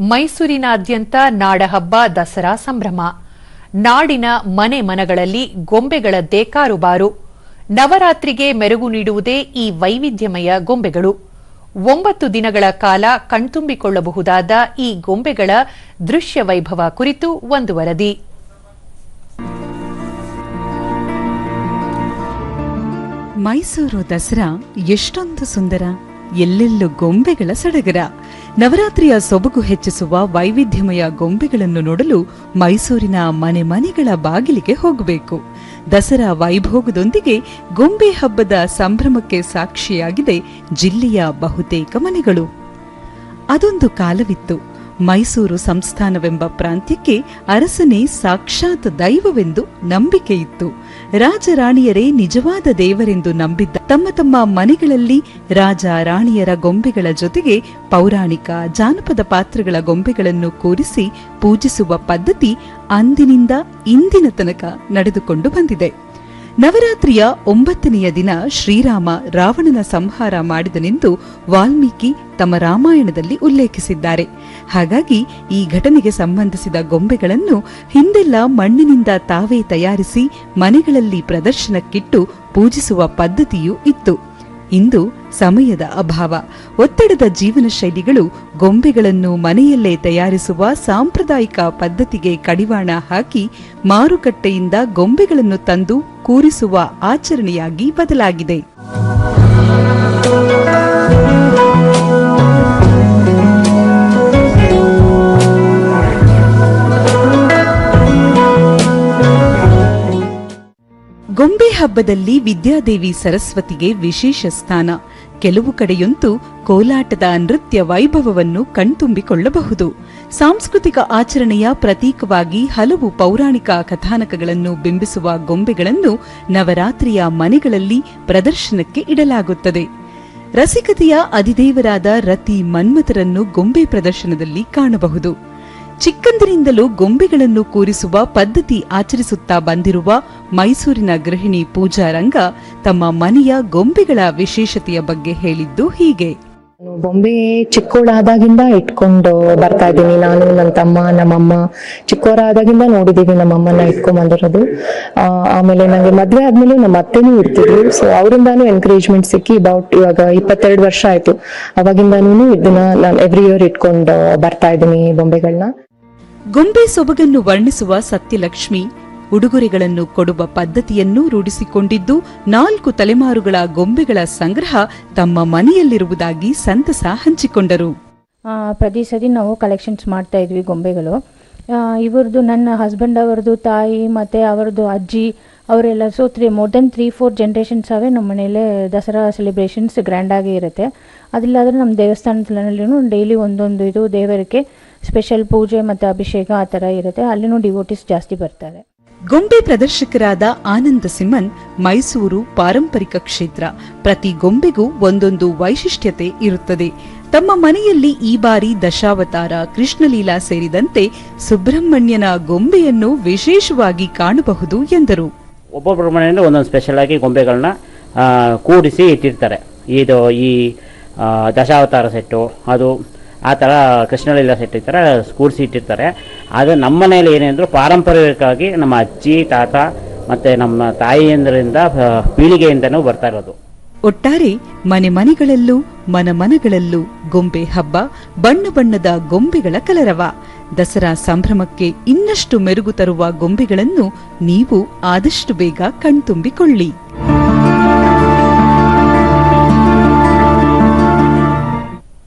ಮೈಸೂರಿನಾದ್ಯಂತ ನಾಡಹಬ್ಬ ದಸರಾ ಸಂಭ್ರಮ. ನಾಡಿನ ಮನೆ ಮನಗಳಲ್ಲಿ ಗೊಂಬೆಗಳ ದೇಕಾರುಬಾರು. ನವರಾತ್ರಿಗೆ ಮೆರುಗು ನೀಡುವುದೇ ಈ ವೈವಿಧ್ಯಮಯ ಗೊಂಬೆಗಳು. ಒಂಬತ್ತು ದಿನಗಳ ಕಾಲ ಕಣ್ತುಂಬಿಕೊಳ್ಳಬಹುದಾದ ಈ ಗೊಂಬೆಗಳ ದೃಶ್ಯ ವೈಭವ ಕುರಿತು ಒಂದು ವರದಿ. ಮೈಸೂರು ದಸರಾ ಎಷ್ಟೊಂದು ಸುಂದರ, ಎಲ್ಲೆಲ್ಲೂ ಗೊಂಬೆಗಳ ಸಡಗರ. ನವರಾತ್ರಿಯ ಸೊಬಗು ಹೆಚ್ಚಿಸುವ ವೈವಿಧ್ಯಮಯ ಗೊಂಬೆಗಳನ್ನು ನೋಡಲು ಮೈಸೂರಿನ ಮನೆ ಮನೆಗಳ ಬಾಗಿಲಿಗೆ ಹೋಗಬೇಕು. ದಸರಾ ವೈಭೋಗದೊಂದಿಗೆ ಗೊಂಬೆ ಹಬ್ಬದ ಸಂಭ್ರಮಕ್ಕೆ ಸಾಕ್ಷಿಯಾಗಿದೆ ಜಿಲ್ಲೆಯ ಬಹುತೇಕ ಮನೆಗಳು. ಅದೊಂದು ಕಾಲವಿತ್ತು. ಮೈಸೂರು ಸಂಸ್ಥಾನವೆಂಬ ಪ್ರಾಂತ್ಯಕ್ಕೆ ಅರಸನೇ ಸಾಕ್ಷಾತ್ ದೈವವೆಂದು ನಂಬಿಕೆಯಿತ್ತು. ರಾಜರಾಣಿಯರೇ ನಿಜವಾದ ದೇವರೆಂದು ನಂಬಿದ್ದ ತಮ್ಮ ತಮ್ಮ ಮನೆಗಳಲ್ಲಿ ರಾಜ ರಾಣಿಯರ ಗೊಂಬೆಗಳ ಜೊತೆಗೆ ಪೌರಾಣಿಕ ಜಾನಪದ ಪಾತ್ರಗಳ ಗೊಂಬೆಗಳನ್ನು ಕೂರಿಸಿ ಪೂಜಿಸುವ ಪದ್ಧತಿ ಅಂದಿನಿಂದ ಇಂದಿನ ತನಕ ನಡೆದುಕೊಂಡು ಬಂದಿದೆ. ನವರಾತ್ರಿಯ ಒಂಬತ್ತನೆಯ ದಿನ ಶ್ರೀರಾಮ ರಾವಣನ ಸಂಹಾರ ಮಾಡಿದನೆಂದು ವಾಲ್ಮೀಕಿ ತಮ್ಮ ರಾಮಾಯಣದಲ್ಲಿ ಉಲ್ಲೇಖಿಸಿದ್ದಾರೆ. ಹಾಗಾಗಿ ಈ ಘಟನೆಗೆ ಸಂಬಂಧಿಸಿದ ಗೊಂಬೆಗಳನ್ನು ಹಿಂದೆಲ್ಲ ಮಣ್ಣಿನಿಂದ ತಾವೇ ತಯಾರಿಸಿ ಮನೆಗಳಲ್ಲಿ ಪ್ರದರ್ಶನಕ್ಕಿಟ್ಟು ಪೂಜಿಸುವ ಪದ್ಧತಿಯೂ ಇತ್ತು. ಇಂದು ಸಮಯದ ಅಭಾವ. ಒತ್ತಡದ ಜೀವನ ಶೈಲಿಗಳು ಗೊಂಬೆಗಳನ್ನು ಮನೆಯಲ್ಲೇ ತಯಾರಿಸುವ ಸಾಂಪ್ರದಾಯಿಕ ಪದ್ಧತಿಗೆ ಕಡಿವಾಣ ಹಾಕಿ ಮಾರುಕಟ್ಟೆಯಿಂದ ಗೊಂಬೆಗಳನ್ನು ತಂದು ಕೂರಿಸುವ ಆಚರಣೆಯಾಗಿ ಬದಲಾಗಿದೆ. ಗೊಂಬೆ ಹಬ್ಬದಲ್ಲಿ ವಿದ್ಯಾದೇವಿ ಸರಸ್ವತಿಗೆ ವಿಶೇಷ ಸ್ಥಾನ. ಕೆಲವು ಕಡೆಯಂತೂ ಕೋಲಾಟದ ನೃತ್ಯ ವೈಭವವನ್ನು ಕಣ್ತುಂಬಿಕೊಳ್ಳಬಹುದು. ಸಾಂಸ್ಕೃತಿಕ ಆಚರಣೆಯ ಪ್ರತೀಕವಾಗಿ ಹಲವು ಪೌರಾಣಿಕ ಕಥಾನಕಗಳನ್ನು ಬಿಂಬಿಸುವ ಗೊಂಬೆಗಳನ್ನು ನವರಾತ್ರಿಯ ಮನೆಗಳಲ್ಲಿ ಪ್ರದರ್ಶನಕ್ಕೆ ಇಡಲಾಗುತ್ತದೆ. ರಸಿಕತೆಯ ಅಧಿದೇವರಾದ ರತಿ ಮನ್ಮಥರನ್ನು ಗೊಂಬೆ ಪ್ರದರ್ಶನದಲ್ಲಿ ಕಾಣಬಹುದು. ಚಿಕ್ಕಂದಿನಿಂದಲೂ ಗೊಂಬೆಗಳನ್ನು ಕೂರಿಸುವ ಪದ್ಧತಿ ಆಚರಿಸುತ್ತಾ ಬಂದಿರುವ ಮೈಸೂರಿನ ಗೃಹಿಣಿ ಪೂಜಾ ರಂಗ ತಮ್ಮ ಮನೆಯ ಗೊಂಬೆಗಳ ವಿಶೇಷತೆಯ ಬಗ್ಗೆ ಹೇಳಿದ್ದು ಹೀಗೆ. ಗೊಂಬೆ ಬೊಂಬೆ ಚಿಕ್ಕವಳಾದಾಗಿಂದ ಇಟ್ಕೊಂಡು ಬರ್ತಾ ಇದ್ದೀನಿ. ನಾನು ನನ್ನ ತಮ್ಮ, ನಮ್ಮಮ್ಮ ಚಿಕ್ಕೋರಾದಾಗಿಂದ ನೋಡಿದೀವಿ ನಮ್ಮಮ್ಮನ ಇಟ್ಕೊಂಡ್ ಬಂದಿರೋದು ಆಮೇಲೆ ನಂಗೆ ಮದ್ವೆ ಆದ್ಮೇಲೆ ನಮ್ಮ ಅತ್ತೆನೂ ಇರ್ತಿದ್ರು. ಸೊ ಅವರಿಂದಾನು ಎನ್ಕರೇಜ್ಮೆಂಟ್ ಸಿಕ್ಕಿ ಅಬೌಟ್ ಇವಾಗ ಇಪ್ಪತ್ತೆರಡು ವರ್ಷ ಆಯ್ತು. ಅವಾಗಿಂದಾನು ಇದನ್ನ ನಾನು ಎವ್ರಿ ಇಯರ್ ಇಟ್ಕೊಂಡು ಬರ್ತಾ ಇದ್ದೀನಿ ಬೊಂಬೆಗಳನ್ನ ಗೊಂಬೆ ಸೊಬಗನ್ನು ವರ್ಣಿಸುವ ಸತ್ಯಲಕ್ಷ್ಮಿ ಉಡುಗೊರೆಗಳನ್ನು ಕೊಡುವ ಪದ್ಧತಿಯನ್ನು ರೂಢಿಸಿಕೊಂಡಿದ್ದು, ನಾಲ್ಕು ತಲೆಮಾರುಗಳ ಗೊಂಬೆಗಳ ಸಂಗ್ರಹ ತಮ್ಮ ಮನೆಯಲ್ಲಿರುವುದಾಗಿ ಸಂತಸ ಹಂಚಿಕೊಂಡರು. ಪ್ರತಿ ಸತಿ ನಾವು ಕಲೆಕ್ಷನ್ಸ್ ಮಾಡ್ತಾ ಇದ್ವಿ ಗೊಂಬೆಗಳು. ಇವ್ರದ್ದು ನನ್ನ ಹಸ್ಬೆಂಡ್ ಅವರದು ತಾಯಿ, ಮತ್ತೆ ಅವರದು ಅಜ್ಜಿ ಅವರೆಲ್ಲ so three more than three four generations ಅವೇ ನಮ್ಮ ಮನೇಲೆ ದಸರಾ ಸೆಲೆಬ್ರೇಷನ್ಸ್ ಗ್ರ್ಯಾಂಡಾಗಿ ಇರುತ್ತೆ. ಅದಿಲ್ಲಾದರೆ ನಮ್ಮ ದೇವಸ್ಥಾನದಲ್ಲಿನೂ ಡೈಲಿ ಒಂದೊಂದು ಇದು ದೇವರಿಗೆ ಸ್ಪೆಷಲ್ ಪೂಜೆ ಮತ್ತು ಅಭಿಷೇಕ ಆ ಥರ ಇರುತ್ತೆ. ಅಲ್ಲಿನೂ ಡಿವೋಟಿಸ್ ಜಾಸ್ತಿ ಬರ್ತಾರೆ. ಗೊಂಬೆ ಪ್ರದರ್ಶಕರಾದ ಆನಂದ ಸಿಮನ್, ಮೈಸೂರು ಪಾರಂಪರಿಕ ಕ್ಷೇತ್ರ. ಪ್ರತಿ ಗೊಂಬೆಗೂ ಒಂದೊಂದು ವೈಶಿಷ್ಟ್ಯತೆ ಇರುತ್ತದೆ. ತಮ್ಮ ಮನೆಯಲ್ಲಿ ಈ ಬಾರಿ ದಶಾವತಾರ ಕೃಷ್ಣಲೀಲಾ ಸೇರಿದಂತೆ ಸುಬ್ರಹ್ಮಣ್ಯನ ಗೊಂಬೆಯನ್ನು ವಿಶೇಷವಾಗಿ ಕಾಣಬಹುದು ಎಂದರು. ಒಬ್ಬೊಬ್ಬರ ಮನೆಯಲ್ಲಿ ಒಂದೊಂದು ಸ್ಪೆಷಲ್ ಆಗಿ ಗೊಂಬೆಗಳನ್ನ ಕೂಡಿಸಿ ಇಟ್ಟಿರ್ತಾರೆ. ಇದು ಈ ದಶಾವತಾರ ಸೆಟ್ಟು ಅದು ಆ ಥರ ಕೃಷ್ಣಲೀಲಾ ಸೆಟ್ ಈ ಥರ ಕೂಡಿಸಿ ಇಟ್ಟಿರ್ತಾರೆ. ಅದು ನಮ್ಮ ಮನೇಲಿ ಏನೆಂದ್ರು ಪಾರಂಪರಿಕವಾಗಿ ನಮ್ಮ ಅಜ್ಜಿ, ತಾತ ಮತ್ತು ನಮ್ಮ ತಾಯಿಯಂದರಿಂದ ಪೀಳಿಗೆಯಿಂದನೂ ಬರ್ತಾ ಇರೋದು. ಒಟ್ಟಾರೆ ಮನೆ ಮನೆಗಳಲ್ಲೂ, ಮನ ಮನಗಳಲ್ಲೂ ಗೊಂಬೆ ಹಬ್ಬ, ಬಣ್ಣ ಬಣ್ಣದ ಗೊಂಬೆಗಳ ಕಲರವ. ದಸರಾ ಸಂಭ್ರಮಕ್ಕೆ ಇನ್ನಷ್ಟು ಮೆರುಗು ತರುವ ಗೊಂಬೆಗಳನ್ನು ನೀವು ಆದಷ್ಟು ಬೇಗ ಕಣ್ತುಂಬಿಕೊಳ್ಳಿ.